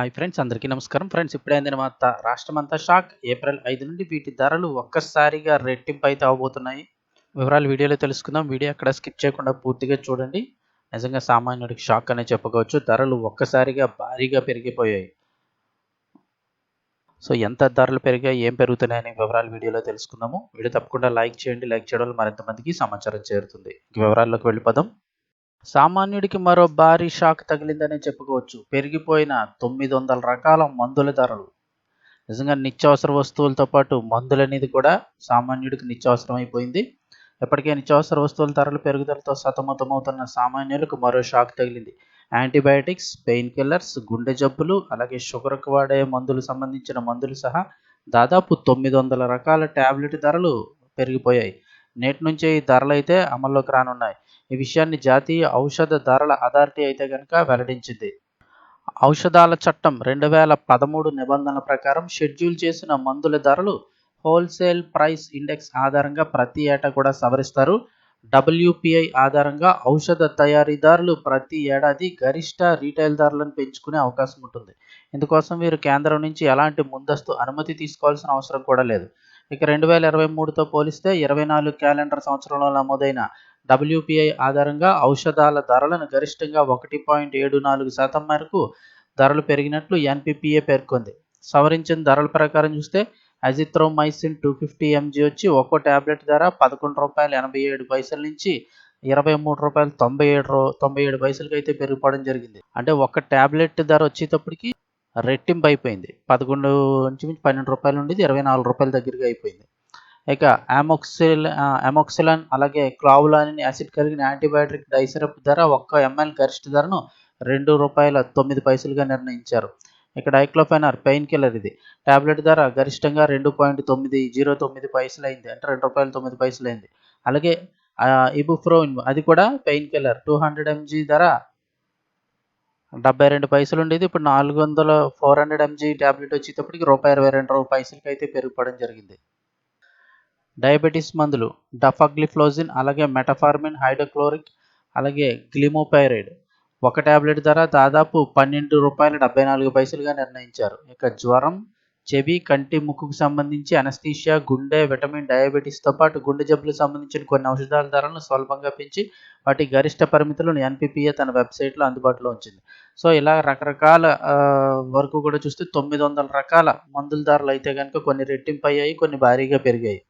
Hi friends అందరికీ నమస్కారం. Friends ఇప్పుడైంది తర్వాత రాష్ట్రం అంతా షాక్. ఏప్రిల్ ఐదు నుండి వీటి ధరలు ఒక్కసారిగా రెట్టింపు అయితే అవబోతున్నాయి. వివరాలు వీడియోలో తెలుసుకుందాం. వీడియో అక్కడ స్కిప్ చేయకుండా పూర్తిగా చూడండి. నిజంగా సామాన్యుడికి షాక్ అనే చెప్పుకోవచ్చు. ధరలు ఒక్కసారిగా భారీగా పెరిగిపోయాయి. సో ఎంత ధరలు పెరిగాయి ఏం పెరుగుతున్నాయని వివరాలు వీడియోలో తెలుసుకుందాము. వీడియో తప్పకుండా లైక్ చేయండి. లైక్ చేయడం వల్ల మరింత మందికి సమాచారం చేరుతుంది. వివరాల్లోకి వెళ్ళిపోదాం. సామాన్యుడికి మరో భారీ షాక్ తగిలిందనే చెప్పుకోవచ్చు. పెరిగిపోయిన తొమ్మిది వందల రకాల మందుల ధరలు. నిజంగా నిత్యావసర వస్తువులతో పాటు మందులు అనేది కూడా సామాన్యుడికి నిత్యావసరం అయిపోయింది ఎప్పటికే నిత్యావసర వస్తువుల ధరలు పెరుగుదలతో సతమతమవుతున్న సామాన్యులకు మరో షాక్ తగిలింది. యాంటీబయాటిక్స్ పెయిన్ కిల్లర్స్ గుండె జబ్బులు అలాగే షుగర్కు వాడే మందులు సంబంధించిన మందులు సహా దాదాపు తొమ్మిది వందల రకాల ట్యాబ్లెట్ ధరలు పెరిగిపోయాయి. నేటి నుంచే ఈ ధరలు అయితే అమల్లోకి రానున్నాయి. ఈ విషయాన్ని జాతీయ ఔషధ ధరల అథారిటీ అయితే కనుక వెల్లడించింది. ఔషధాల చట్టం రెండు వేల పదమూడు నిబంధనల ప్రకారం షెడ్యూల్ చేసిన మందుల ధరలు హోల్సేల్ ప్రైస్ ఇండెక్స్ ఆధారంగా ప్రతి ఏటా కూడా సవరిస్తారు. డబ్ల్యూపిఐ ఆధారంగా ఔషధ తయారీదారులు ప్రతి ఏడాది గరిష్ట రీటైల్ ధరలను పెంచుకునే అవకాశం ఉంటుంది. ఇందుకోసం వీరు కేంద్రం నుంచి ఎలాంటి ముందస్తు అనుమతి తీసుకోవాల్సిన అవసరం కూడా లేదు. ఇక రెండు వేల ఇరవై మూడుతో పోలిస్తే ఇరవై నాలుగు క్యాలెండర్ సంవత్సరంలో నమోదైన డబ్ల్యూపీఐ ఆధారంగా ఔషధాల ధరలను గరిష్టంగా ఒకటి పాయింట్ ఏడు నాలుగు శాతం మేరకు ధరలు పెరిగినట్లు ఎన్పిపిఏ పేర్కొంది. సవరించిన ధరల ప్రకారం చూస్తే అజిత్రోమైసిన్ టూ ఫిఫ్టీ ఎంజీ వచ్చి ఒక్కో ట్యాబ్లెట్ ధర పదకొండు రూపాయలు ఎనభై ఏడు పైసల నుంచి ఇరవై మూడు రూపాయలు తొంభై ఏడు రూ తొంభై ఏడు పైసలకి అయితే పెరిగిపోవడం జరిగింది. అంటే ఒక ట్యాబ్లెట్ ధర వచ్చేటప్పటికి రెట్టింపు అయిపోయింది పదకొండు నుంచి మించి పన్నెండు రూపాయలు ఉండేది ఇరవై నాలుగు రూపాయల దగ్గరగా అయిపోయింది. ఇక అమోక్సిల్ అమోక్సిలన్ అలాగే క్లావులానిన్ యాసిడ్ కలిగిన యాంటీబయాటిక్ డైసిరప్ ధర ఒక్క ఎంఎల్ గరిష్ట ధరను రెండు రూపాయల తొమ్మిది పైసలుగా నిర్ణయించారు. ఇక్కడ ఐక్లోఫెనార్ పెయిన్ కిల్లర్ ఇది. టాబ్లెట్ ధర గరిష్టంగా రెండు పాయింట్ తొమ్మిది జీరో తొమ్మిది పైసలు అయింది అంటే రెండు రూపాయల తొమ్మిది పైసలు అయింది అలాగే ఇబుఫ్రోయిన్ అది కూడా pain killer. Two hundred MG ధర డెబ్బై రెండు పైసలు ఉండేది ఇప్పుడు నాలుగు వందల ఫోర్ హండ్రెడ్ ఎంజీ ట్యాబ్లెట్ వచ్చేటప్పటికి రూపాయి ఇరవై రెండు పైసలకి అయితే పెరిగిపోవడం జరిగింది. డయాబెటీస్ మందులు డఫాగ్లిఫ్లోజిన్ అలాగే మెటఫార్మిన్ హైడ్రోక్లోరిక్ అలాగే గ్లిమోపైరైడ్. ఒక ట్యాబ్లెట్ ధర దాదాపు పన్నెండు రూపాయల డెబ్బై నాలుగు పైసలుగా నిర్ణయించారు. ఇక జ్వరం చెవి కంటి ముక్కుకు సంబంధించి అనస్థీషియా గుండె విటమిన్ డయాబెటీస్తో పాటు గుండె జబ్బులకు సంబంధించిన కొన్ని ఔషధాల ధరలను స్వల్పంగా పెంచి వాటి గరిష్ట పరిమితులను ఎన్పిపిఏ తన వెబ్సైట్లో అందుబాటులో ఉంచింది. సో ఇలా రకరకాల వరకు కూడా చూస్తే తొమ్మిది వందల రకాల మందుల ధరలు అయితే కనుక కొన్ని రెట్టింపు అయ్యాయి కొన్ని భారీగా పెరిగాయి.